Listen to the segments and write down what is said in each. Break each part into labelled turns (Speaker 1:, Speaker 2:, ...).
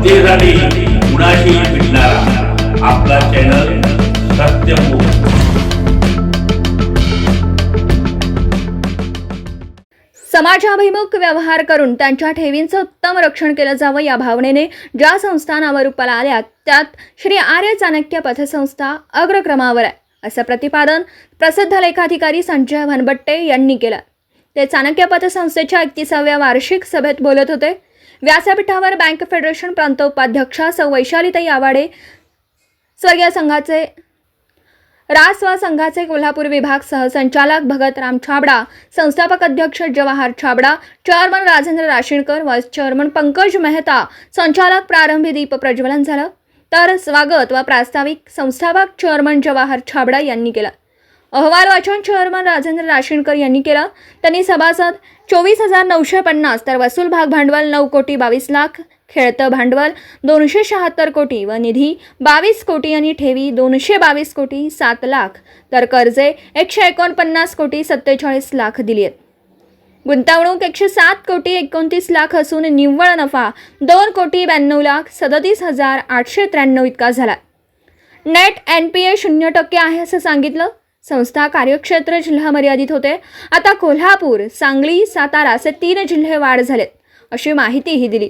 Speaker 1: जनतेसाठी कुणाशी भेटणारा आपला चॅनल सत्यमुख
Speaker 2: समाजाभिमुख व्यवहार करून त्यांच्या ठेवींचं उत्तम रक्षण केलं जावं या भावनेने ज्या संस्था नावारूपाला आल्या त्यात श्री आर्य चाणक्य पथसंस्था अग्रक्रमावर आहे असं प्रतिपादन प्रसिद्ध लेखाधिकारी संजय भनबट्टे यांनी केलं. ते चाणक्य पथसंस्थेच्या एकतीसाव्या वार्षिक सभेत बोलत होते. व्यासपीठावर बँक फेडरेशन प्रांत उपाध्यक्षा सौ. वैशालीताई आवाडे स्वर्गीय संघाचे रासवा संघाचे कोल्हापूर विभाग सहसंचालक भगत राम छाबडा संस्थापक अध्यक्ष जवाहर छाबडा चेअरमन राजेंद्र राशीणकर व चेअरमन पंकज मेहता संचालक प्रारंभी दीप प्रज्वलन झालं. तर स्वागत व प्रास्ताविक संस्थापक चेअरमन जवाहर छाबडा यांनी केलं. अहवाल वाचन चेअरमन राजेंद्र राशीणकर यांनी केलं. त्यांनी सभासद चोवीस हजार नऊशे पन्नास तर वसूल भाग भांडवल नऊ कोटी बावीस लाख खेळतं भांडवल दोनशे शहात्तर कोटी व निधी बावीस कोटी आणि ठेवी दोनशे बावीस कोटी सात लाख तर कर्जे एकशे एकोणपन्नास कोटी सत्तेचाळीस लाख दिली आहेत. गुंतवणूक एकशे सात कोटी एकोणतीस लाख असून निव्वळ नफा दोन कोटी ब्याण्णव लाख सदतीस हजार आठशे त्र्याण्णव इतका झाला नेट एन पी ए शून्य टक्के आहे असं सांगितलं. संस्था कार्यक्षेत्र जिल्हा मर्यादित होते. आता कोल्हापूर सांगली सातारा असे तीन जिल्हे वाढ झालेत अशी माहितीही दिली.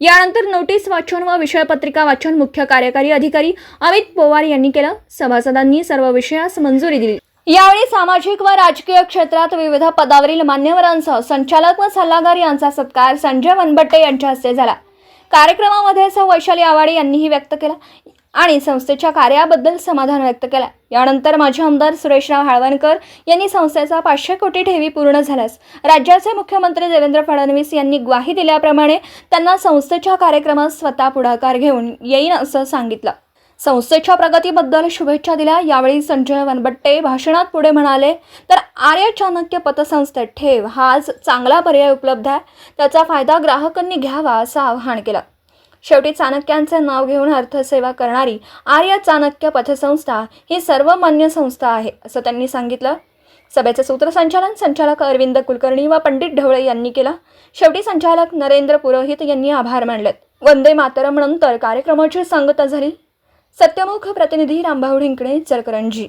Speaker 2: यानंतर नोटीस वाचन व विषयपत्रिका वाचन मुख्य कार्यकारी अधिकारी अमित पोवार यांनी केलं. सभासदांनी सर्व विषयास मंजुरी दिली. यावेळी सामाजिक व राजकीय क्षेत्रात विविध पदावरील मान्यवरांसह संचालक व सल्लागार यांचा सत्कार संजय वनबट्टे यांच्या हस्ते झाला. कार्यक्रमामध्ये सौ वैशाली आवाडे यांनीही व्यक्त केला. आणि संस्थेच्या कार्याबद्दल समाधान व्यक्त केलं यानंतर माजी आमदार सुरेशराव हाळवणकर यांनी संस्थेचा पाचशे कोटी ठेवी पूर्ण झाल्यास राज्याचे मुख्यमंत्री देवेंद्र फडणवीस यांनी ग्वाही दिल्याप्रमाणे त्यांना संस्थेच्या कार्यक्रमात स्वतः पुढाकार घेऊन येईन असं सांगितलं. संस्थेच्या प्रगतीबद्दल शुभेच्छा दिल्या. यावेळी संजय वनबट्टे भाषणात पुढे म्हणाले तर आर्य चाणक्य पतसंस्थेत ठेव. हा आज चांगला पर्याय उपलब्ध आहे. त्याचा फायदा ग्राहकांनी घ्यावा असं आवाहन केलं. शेवटी चाणक्यांचे नाव घेऊन अर्थसेवा करणारी आर्य चाणक्य पथसंस्था ही सर्वमान्य संस्था आहे असं त्यांनी सांगितलं. सभेचे सूत्रसंचालन संचालक अरविंद कुलकर्णी व पंडित ढवळे यांनी केलं. शेवटी संचालक नरेंद्र पुरोहित यांनी आभार मानलेत. वंदे मातरम नंतर कार्यक्रमाची सांगता झाली. सत्यमुख प्रतिनिधी रामभाऊ ढिंकणे चरकरंजी.